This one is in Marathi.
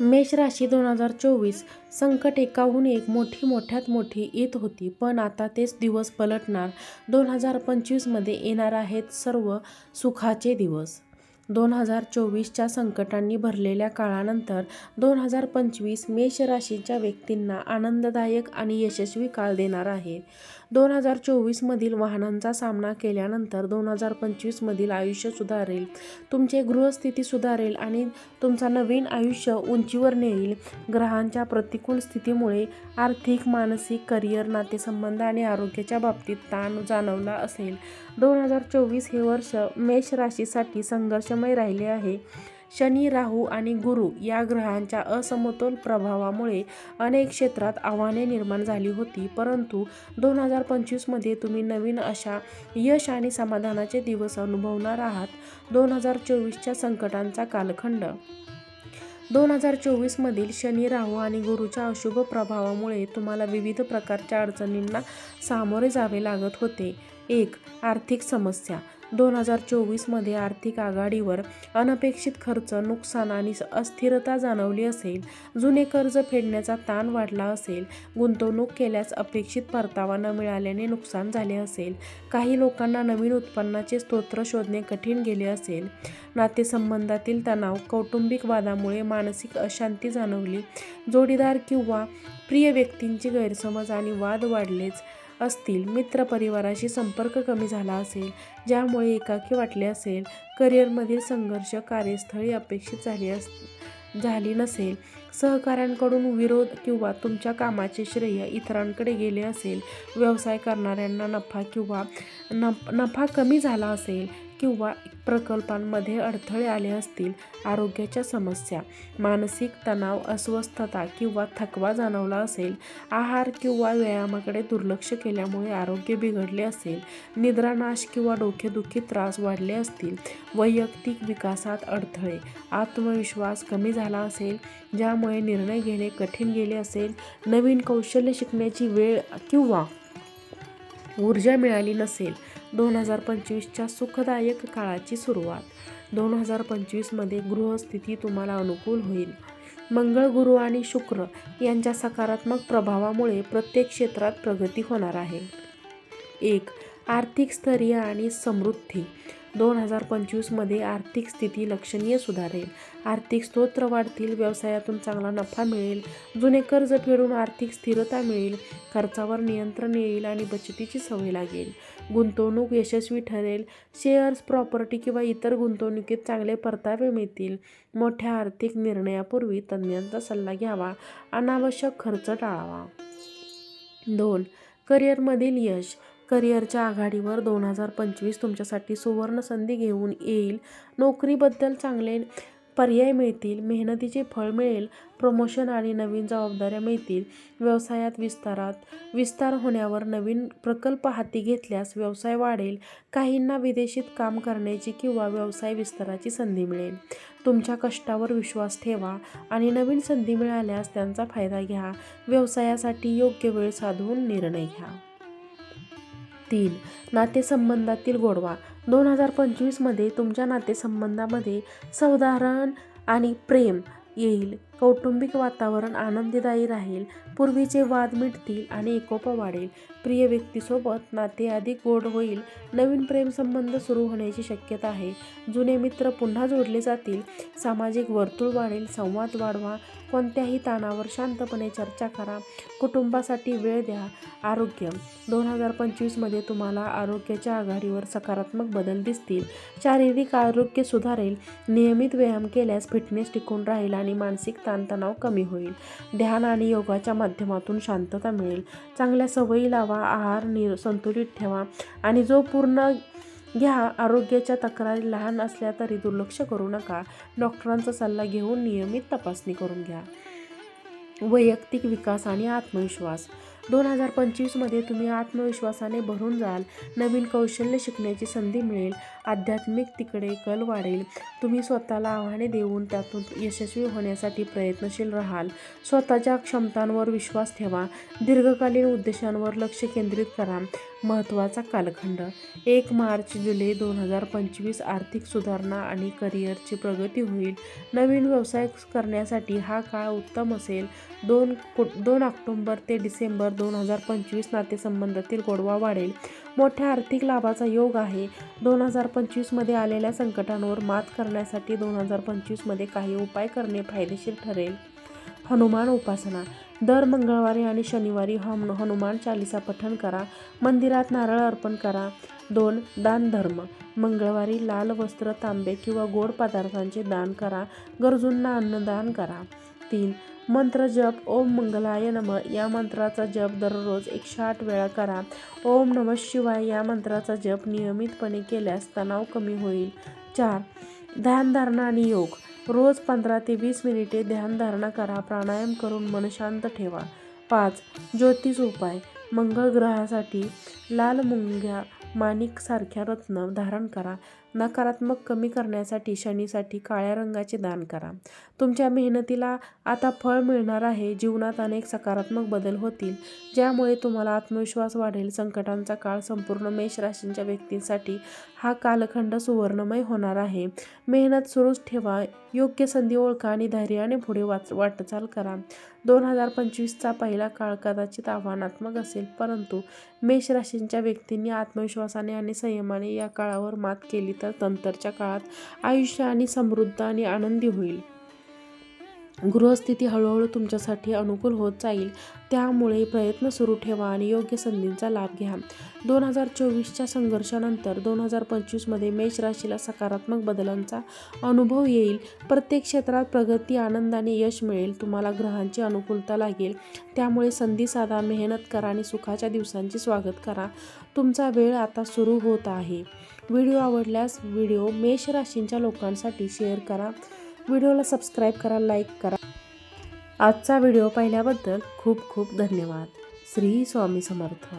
मेष राशी दोन हजार चोवीस संकट एकाहून एक मोठी मोठ्यात मोठी येत होती. पण आता तेच दिवस पलटणार. दोन हजार पंचवीसमध्ये येणार आहेत सर्व सुखाचे दिवस. दोन हजार चोवीसच्या संकटांनी भरलेल्या काळानंतर दोन हजार पंचवीस मेष राशीच्या व्यक्तींना आनंददायक आणि यशस्वी काळ देणार आहे. दोन हजार चोवीसमधील वाहनांचा सामना केल्यानंतर दोन हजार पंचवीसमधील आयुष्य सुधारेल. तुमचे गृहस्थिती सुधारेल आणि तुमचा नवीन आयुष्य उंचीवर नेईल. ग्रहांच्या प्रतिकूल स्थितीमुळे आर्थिक मानसिक करिअर नातेसंबंध आणि आरोग्याच्या बाबतीत ताण जाणवला असेल. दोन हजार चोवीस हे वर्ष मेष राशीसाठी संघर्षमय राहिले आहे. शनी राहू आणि गुरु या ग्रहांच्या असमतोल प्रभावामुळे अनेक क्षेत्रात आव्हाने निर्माण झाली होती. परंतु दोन हजार पंचवीसमध्ये तुम्ही नवीन अशा यश आणि समाधानाचे दिवस अनुभवणार आहात. दोन हजार चोवीसच्या संकटांचा कालखंड दोन हजार चोवीसमधील शनी राहू आणि गुरुच्या अशुभ प्रभावामुळे तुम्हाला विविध प्रकारच्या अडचणींना सामोरे जावे लागत होते. एक आर्थिक समस्या. दोन हजार चोवीसमध्ये आर्थिक आघाडीवर अनपेक्षित खर्च नुकसान आणि अस्थिरता जाणवली असेल. जुने कर्ज फेडण्याचा ताण वाढला असेल. गुंतवणूक केल्यास अपेक्षित परतावा न मिळाल्याने नुकसान झाले असेल. काही लोकांना नवीन उत्पन्नाचे स्तोत्र शोधणे कठीण गेले असेल. नातेसंबंधातील तणाव कौटुंबिक वादामुळे मानसिक अशांती जाणवली. जोडीदार किंवा प्रिय व्यक्तींची गैरसमज आणि वाद वाढलेच. असतील मित्रपरिवाराशी संपर्क कमी झाला असेल ज्यामुळे एकाकी वाटले असेल करिअरमधील संघर्ष कार्यस्थळी अपेक्षित झाली अस झाली नसेल सहकाऱ्यांकडून विरोध किंवा तुमच्या कामाचे श्रेय इतरांकडे गेले असेल व्यवसाय करणाऱ्यांना नफा किंवा नफ नफा कमी झाला असेल किंवा प्रकल्पांमध्ये अडथळे आले असतील आरोग्याच्या समस्या मानसिक तणाव अस्वस्थता किंवा थकवा जाणवला असेल आहार किंवा व्यायामाकडे दुर्लक्ष केल्यामुळे आरोग्य बिघडले असेल निद्रानाश किंवा डोकेदुखी त्रास वाढले असतील वैयक्तिक विकासात अडथळे आत्मविश्वास कमी झाला असेल ज्यामुळे निर्णय घेणे कठीण गेले असेल नवीन कौशल्य शिकण्याची वेळ किंवा ऊर्जा मिळाली नसेल दोन हजार पंचवीसच्या सुखदायक काळाची सुरुवात. दोन हजार पंचवीसमध्ये गृहस्थिती तुम्हाला अनुकूल होईल. मंगळ गुरु आणि शुक्र यांच्या सकारात्मक प्रभावामुळे प्रत्येक क्षेत्रात प्रगती होणार आहे. एक आर्थिक स्थैर्य आणि समृद्धी. दोन हजार पंचवीसमध्ये आर्थिक स्थिती लक्षणीय सुधारेल. आर्थिक स्तोत्र वाढतील व्यवसायातून चांगला नफा मिळेल जुने कर्ज फेडून आर्थिक स्थिरता मिळेल खर्चावर नियंत्रण येईल आणि बचतीची सवय लागेल. गुंतवणूक यशस्वी ठरेल. शेअर्स प्रॉपर्टी किंवा इतर गुंतवणुकीत चांगले परतावे मिळतील. मोठ्या आर्थिक निर्णयापूर्वी तज्ज्ञांचा सल्ला घ्यावा. अनावश्यक खर्च टाळावा. दोन करिअरमधील यश. करिअरच्या आघाडीवर दोन हजार पंचवीस तुमच्यासाठी सुवर्ण संधी घेऊन येईल. नोकरीबद्दल चांगले पर्याय मिळतील मेहनतीचे फळ मिळेल प्रमोशन आणि नवीन जबाबदाऱ्या मिळतील. व्यवसायात विस्तारात विस्तार होण्यावर नवीन प्रकल्प हाती घेतल्यास व्यवसाय वाढेल. काहींना विदेशीत काम करण्याची किंवा व्यवसाय विस्ताराची संधी मिळेल. तुमच्या कष्टावर विश्वास ठेवा आणि नवीन संधी मिळाल्यास त्यांचा फायदा घ्या. व्यवसायासाठी योग्य वेळ साधून निर्णय घ्या. तीन नातेसंबंधातील गोडवा. दोन हजार पंचवीसमध्ये तुमच्या नातेसंबंधामध्ये सौदाहरण आणि प्रेम येईल. कौटुंबिक वातावरण आनंददायी राहील. पूर्वीचे वाद मिटतील आणि एकोपा वाढेल. प्रिय व्यक्तीसोबत नाते अधिक गोड होईल. नवीन प्रेमसंबंध सुरू होण्याची शक्यता आहे. जुने मित्र पुन्हा जोडले जातील. सामाजिक वर्तुळ वाढेल. संवाद वाढवा. कोणत्याही ताणावर शांतपणे चर्चा करा. कुटुंबासाठी वेळ द्या. आरोग्य. दोन हजार पंचवीसमध्ये तुम्हाला आरोग्याच्या आघाडीवर सकारात्मक बदल दिसतील. शारीरिक आरोग्य सुधारेल. नियमित व्यायाम केल्यास फिटनेस टिकून राहील आणि मानसिक ताणतणाव कमी होईल. ध्यान आणि योगाच्या माध्यमातून शांतता मिळेल. चांगल्या सवयी लावा आहार निर संतुलित ठेवा आणि जो पूर्ण घ्या आरोग्याच्या तक्रारी लहान असल्या तरी दुर्लक्ष करू नका. डॉक्टरांचा सल्ला घेऊन नियमित तपासणी करून घ्या. वैयक्तिक विकास आणि आत्मविश्वास. दोन हजार पंचवीसमध्ये तुम्ही आत्मविश्वासाने भरून जाल. नवीन कौशल्य शिकण्याची संधी मिळेल. आध्यात्मिक तिकडे कल वाढेल. तुम्ही स्वतःला आव्हाने देऊन त्यातून यशस्वी होण्यासाठी प्रयत्नशील राहाल. स्वतःच्या क्षमतांवर विश्वास ठेवा. दीर्घकालीन उद्देशांवर लक्ष केंद्रित करा. महत्त्वाचा कालखंड. एक मार्च जुलै दोन हजार पंचवीस आर्थिक सुधारणा आणि करिअरची प्रगती होईल. नवीन व्यवसाय करण्यासाठी हा काळ उत्तम असेल. दोन दोन ऑक्टोंबर ते डिसेंबर दोन हजार पंचवीस नातेसंबंधातील गोडवा वाढेल. मोठ्या आर्थिक लाभाचा योग आहे. दोन हजार पंचवीसमध्ये आलेल्या संकटांवर मात करण्यासाठी दोन हजार पंचवीसमध्ये काही उपाय करणे फायदेशीर ठरेल. हनुमान उपासना. दर मंगळवारी आणि शनिवारी हम हनुमान चालिसा पठण करा. मंदिरात नारळ अर्पण करा. दोन दान धर्म. मंगळवारी लाल वस्त्र तांबे किंवा गोड पदार्थांचे दान करा. गरजूंना अन्नदान करा. तीन. मंत्र जप. ओम मंगलाय नम. या मंत्राचा जप दररोज एकशे आठ वेळा करा. ओम नम शिवाय या मंत्राचा जप नियमितपणे केल्यास तणाव कमी होईल. चार. ध्यानधारणा आणि योग. रोज पंधरा ते वीस मिनिटे ध्यानधारणा करा. प्राणायाम करून मन शांत ठेवा. पाच. ज्योतिष उपाय. मंगळ ग्रहासाठी लाल मुंग्या माणिकसारख्या रत्न धारण करा. नकारात्मक कमी करण्यासाठी शनीसाठी काळ्या रंगाचे दान करा. तुमच्या मेहनतीला आता फळ मिळणार आहे. जीवनात अनेक सकारात्मक बदल होतील. ज्यामुळे तुम्हाला आत्मविश्वास वाढेल. संकटांचा काळ संपूर्ण मेष राशींच्या व्यक्तींसाठी हा कालखंड सुवर्णमय होणार आहे. मेहनत सुरूच ठेवा. योग्य संधी ओळखा आणि धैर्याने पुढे वाच वाटचाल करा. दोन हजार पंचवीसचा पहिला काळ कदाचित आव्हानात्मक असेल परंतु मेष राशींच्या व्यक्तींनी आत्मविश्वासाने आणि संयमाने या काळावर मात केली तर नंतरच्या काळात आयुष्य आणि समृद्ध आणि आनंदी होईल. गृहस्थिती हळूहळू तुमच्यासाठी अनुकूल होत जाईल. त्यामुळे प्रयत्न सुरू ठेवा आणि योग्य संधींचा लाभ घ्या. दोन हजार चोवीसच्या संघर्षानंतर दोन हजार पंचवीसमध्ये मेष राशीला सकारात्मक बदलांचा अनुभव येईल. प्रत्येक क्षेत्रात प्रगती आनंदाने यश मिळेल. तुम्हाला ग्रहांची अनुकूलता लागेल. त्यामुळे संधी साधा मेहनत करा आणि सुखाच्या दिवसांचे स्वागत करा. तुमचा वेळ आता सुरू होत आहे. व्हिडिओ आवडल्यास व्हिडिओ मेष राशींच्या लोकांसाठी शेअर करा. व्हिडिओला सबस्क्राईब करा लाईक करा. आजचा व्हिडिओ पाहिल्याबद्दल खूप खूप धन्यवाद. श्री स्वामी समर्थ.